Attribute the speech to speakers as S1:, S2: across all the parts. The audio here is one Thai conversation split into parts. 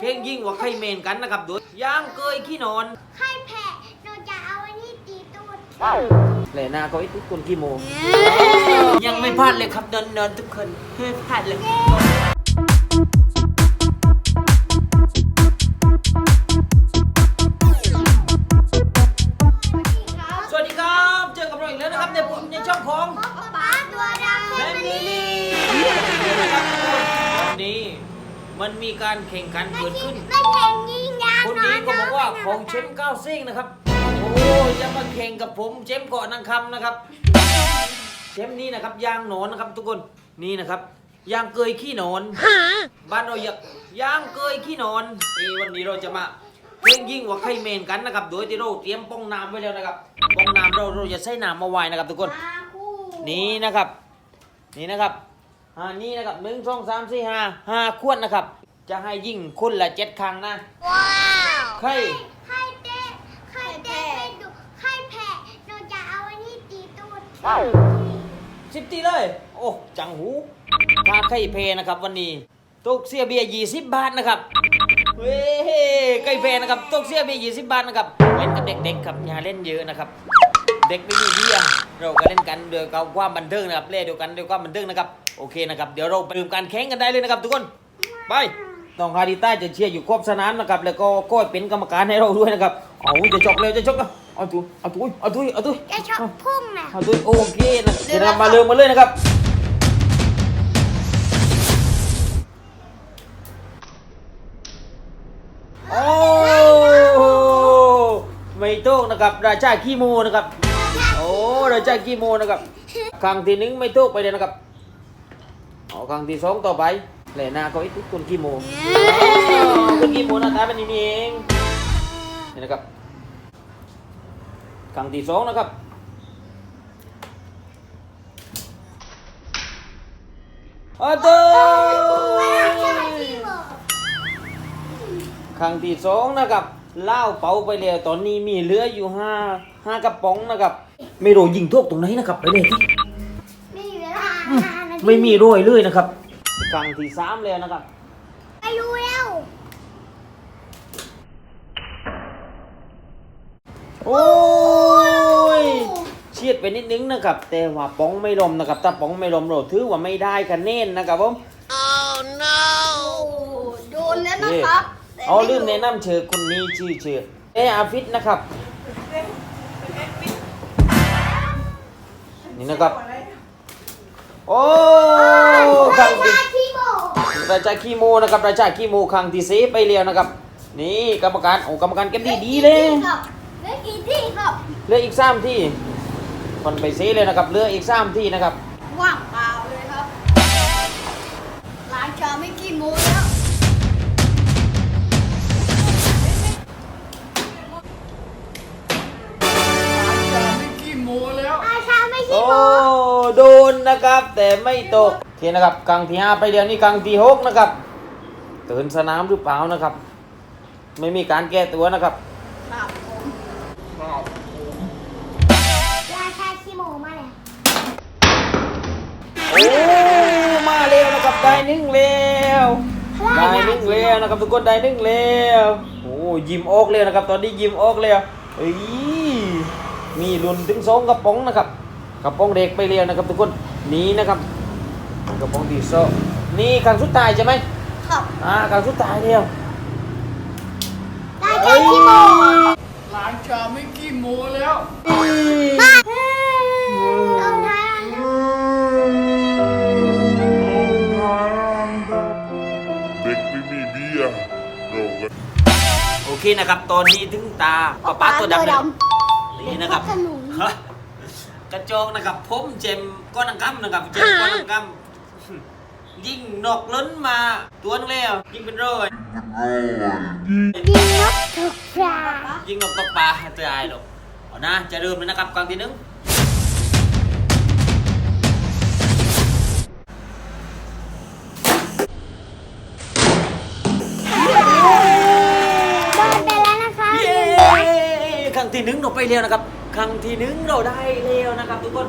S1: เข่งยิ่งกว่าไข่เมนกันนะครับโดยย่างเกยขี้นอน
S2: ใครแพ้หนูจะเอาอันนี้ตีตูด
S1: แหล่หน้าเขาไอ้ทุกคนขี้โม ยังไม่พลาดเลยครับเดินเดินทุกคนไม่พลาดเลย มันมีการแข่งขันเกิดขึ้น
S2: ไม่แข่งยิงยาง
S1: คนนี้ก็บอกว่าของเชมป์เก้าซิ่งนะครับ โอ้ยจะมาแข่งกับผมเชมป์เกาะนางคำนะครับ เชมป์นี้นะครับยางหนอนนะครับ ทุกคน นี่นะครับยางเกยขี้หนอน บ้านเราอยากยางเกยขี้หนอนนี่วันนี้เราจะมาเล่นยิ่งกว่าไข่เมนกันนะครับ โดยที่เราเตรียมป้องน้ำไว้แล้วนะครับ ป้องน้ำเราเราจะใช้น้ำมาไว้นะครับ ทุกคน
S2: มาคู่
S1: นี่นะครับ นี่นะครับ อ่านี่นะครับหนึ่งสองสามสี่ห้าห้าขวดนะครับ จะให้ยิ่งคนละเจ็ดครั้งนะ
S2: ว้าว
S1: ใคร
S2: ใครเตะใครเตะไปดูใครแพ้หนูจะเอาอันนี้ตีตูด
S1: สิบตีเลย โอ้จังหูถ้าใครเพนะครับวันนี้ตกเสียเบียร์ยี่สิบบาทนะครับเว้ยใครเพนะครับตกเสียเบียร์ยี่สิบบาทนะครับเล่นกับเด็กๆครับอย่าเล่นเยอะนะครับ เด็กไม่มีเบียร์ เราก็เล่นกันโดยความบันเทิงนะครับเล่นเดียวกันด้วยความบันเทิงนะครับโอเคนะครับเดี๋ยวเราไปดูการแข่งกันได้เลยนะครับ ทุกคนไปต้องฮาดิต้าจะเชียร์อยู่ครบสนามนะครับแล้วก็ก็เป็นกรรมการให้เราด้วยนะครับเอาจะจกเร็วจะจกเอาเอาตุ้ยเอาตุ้ยเอาตุ้ยเอาตุ้ย
S2: จะชอบพุ่งนะ
S1: เอาด้วยโอเคนะเดี๋ยวเรามาเริ่มมาเลยนะครับโอ้ไม่โต้นะครับราชาขี้โมนะครับ โอ้ราชาขี้โมนะครับครั้งที่หนึ่งไม่โต้ไปเลยนะครับเอาครั้งที่สองต่อไปแหล่หน้าเขาไอ้ทุกคนขี้โมคนขี้โมหน้าตาเป็นอย่างนี้เองนี่นะครับครั้งที่สองนะครับอาเตครั้งที่สองนะครับเล่าเป๋าไปแล้วตอนนี้มีเหลืออยู่ห้าห้ากระป๋องนะครับ ไม่รู้ยิงทุกตรงไหนนะครับไปเลยที่
S2: ไม่มีเวลา
S1: ไม่มีรวยเลยนะครับครั้งที่สามแล้วนะครับ
S2: ไปดูแล้ว
S1: โอ้ยเฉียดไปนิดนึงนะครับ แต่ว่าป๋องไม่ลมนะครับ ถ้าป๋องไม่ลมเราถือว่าไม่ได้คะแนนนะครับผม
S2: โอ้โดนแล้วนะครับ
S1: เอาลืมแนะนำเชิญคนนี้ชื่อเชิญเออาฟิตนะครับ นี่นะครับ โอ้ครั้งที่
S2: ราชาคีโบ
S1: ราชาคีโมนะครับราชาคีโมครั้งที่เซฟไปเรียวนะครับ นี่กรรมการโอ้กรรมการเก็บดีดีเลย
S2: ครับเหลือกี่ที่ครับ
S1: เหลืออีกสามที่คนไปเซเลยนะครับเหลืออีกสามที่นะครับ
S2: ว่างเปล่าเลยครับราชาไม่กี่โมงแล้ว โด
S1: นนะครับ แต่ไม่ตกโอเคนะครับครั้งที่ห้าไปเรียวนี่ครั้งที่หกนะครับตื่นสนามหรือเปล่านะครับ ไม่มีการแก้ตัวนะครับ
S2: ครับผมราชาขี้โมมาแล้ว
S1: โอ้มาเร็วนะครับได้หนึ่งเร็วได้หนึ่งเร็วนะครับทุกคนได้หนึ่งเร็วโอ้ยิ้มออกเลยนะครับ ตอนนี้ยิ้มออกเลยเอ้ยมีลุ้นถึงสองกระป๋องนะครับ กระป๋องเด็กไปเร็วนะครับทุกคนนี่นะครับกระป๋องที่สองนี่ครั้งสุดท้ายใช่ไหม
S2: ครับ
S1: อ่าครั้งสุดท้ายเดียว
S2: ราชาขี้โม
S3: ร้านชาไม่กี่โมแล้ว
S2: มาเอาท้าย
S4: เด็กไม่มีเบียร์เราก็
S1: โอเคนะครับ ตอนนี้ถึงตาป้าป้าตัวดำเลยนี่นะครับ
S2: ขนุน
S1: ฮะ กระจอกนะครับผมเจมก้อนอังกัมนะครับเจมก้อนอังกัมยิงนอกล้นมาตัวนึงแล้วยิงเป็นร้อย
S2: ยิงนกถูกปลา
S1: ยิงนกตกปลาตัวใหญ่หรอกเอานะจะเริ่มเลยนะครับครั้งที่หนึ่ง
S2: โดนไปแล้วนะคะ
S1: เย้ครั้งที่หนึ่งเราไปเร็วนะครับ ครั้งที่หนึ่งเราได้เร็วนะครับ ทุกคน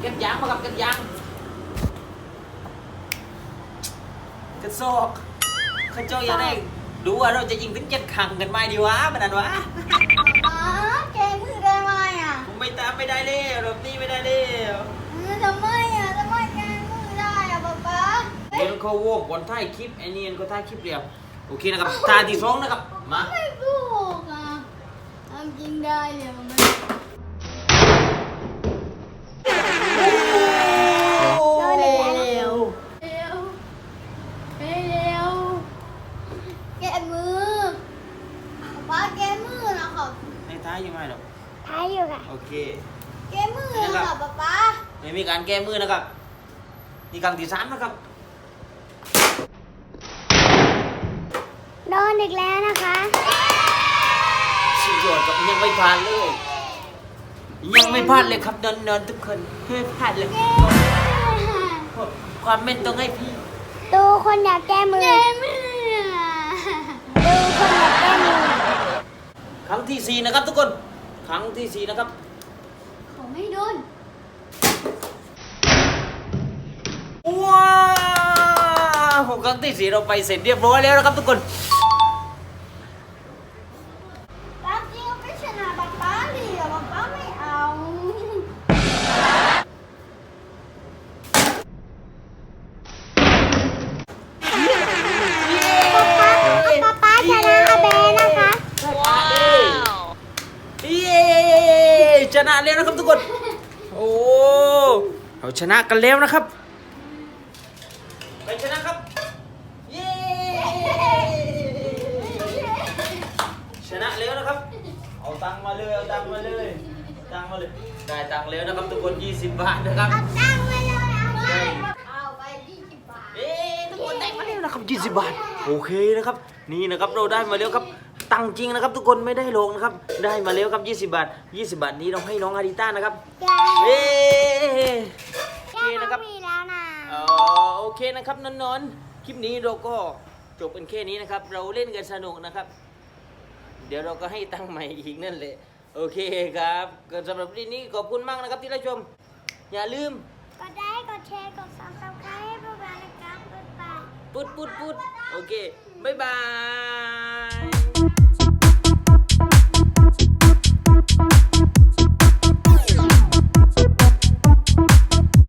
S1: เก็บยางมาครับเก็บยางกระซอกกระจอกอย่าได้ดูว่าเราจะยิงถึงเจ็ดครั้งกันไหมดีวะมันนั่นวะ
S2: ป๊าแกมือได้ไหมอะ
S1: ผมไม่ตามไม่ได้เลยรอบนี้ไม่ได้เลย
S2: เออทำไมอะทำไมแกมือได้อะป๊าป๊าเฮ้ย
S1: เดี๋ยวเขาโวกบนท้ายคลิปไอ้นี่ก็ท้ายคลิปเดียวโอเคนะครับท่าที่สองนะครับมา
S2: ไม่พูดอะทำจริงได้เลยมัน
S1: เร็ว
S2: เร็วเร็วเร็ว แกมือป๊าแกมือนะครับ
S1: ให้ท้ายอยู่ไหมหรอก
S2: ท้ายอยู่ค่ะ
S1: โอเค
S2: แกมือนะครับป๊าป๊า
S1: ไม่มีการแก้มือนะครับนี่ครั้งที่สามนะครับ
S2: โดนอีกแล้วนะคะ
S1: สุดยอดครับยังไม่ผ่านเลย ยังไม่พลาดเลยครับเนินเนินๆทุกคนไม่พลาดเลยความเม่นต้องให้พี่
S2: ดูคนอยากแก้มือ
S1: ที่สี่นะครับ ทุกคน ครั้งที่สี่นะครับ
S2: เขาไม่โดน
S1: ว้าวครั้งที่สี่เราไปเสร็จเรียบร้อยแล้วนะครับทุกคน
S2: ตามจริงก็ไม่ชนะป๊าป๊าดิอะป๊าป๊าไม่เอาป๊าป๊าชนะอาเบนะคะ
S1: เย้ ชนะแล้วนะครับทุกคน โอ้เราชนะกันแล้วนะครับใครชนะครับ เย้ชนะแล้วนะครับ เอาตังค์มาเลย เอาตังค์มาเลย ตังค์มาเลย ได้ตังค์แล้วนะครับทุกคน 20 บาทนะครับ
S2: เอาตังค์มาเลยเอาไปเอาไปยี่สิบบาท
S1: เอ๊ะทุกคนได้มาแล้วนะครับ 20 บาท โอเคนะครับ นี่นะครับเราได้มาแล้วครับ ตังค์จริงนะครับ ทุกคนไม่ได้ลงนะครับ ได้มาแล้วครับ 20 บาท 20 บาทนี้เราให้น้องอาริต้านะครับเอ๊ะโอเคนะครับ
S2: มีแล้วนะ
S1: อ๋อโอเคนะครับนนท์ๆคลิปนี้เราก็จบเป็นแค่นี้นะครับ เราเล่นกันสนุกนะครับ เดี๋ยวเราก็ให้ตั้งค์ใหม่อีกนั่นแหละโอเคครับก็สำหรับวันนี้ขอบคุณมากนะครับที่รับชม อย่าลืม
S2: กดไลค์กดแชร์กดซับสไครต์ให้พวกเรานะครับบ๊ายบาย
S1: ปุ๊ดปุ๊ดปุ๊ดโอเคบ๊ายบาย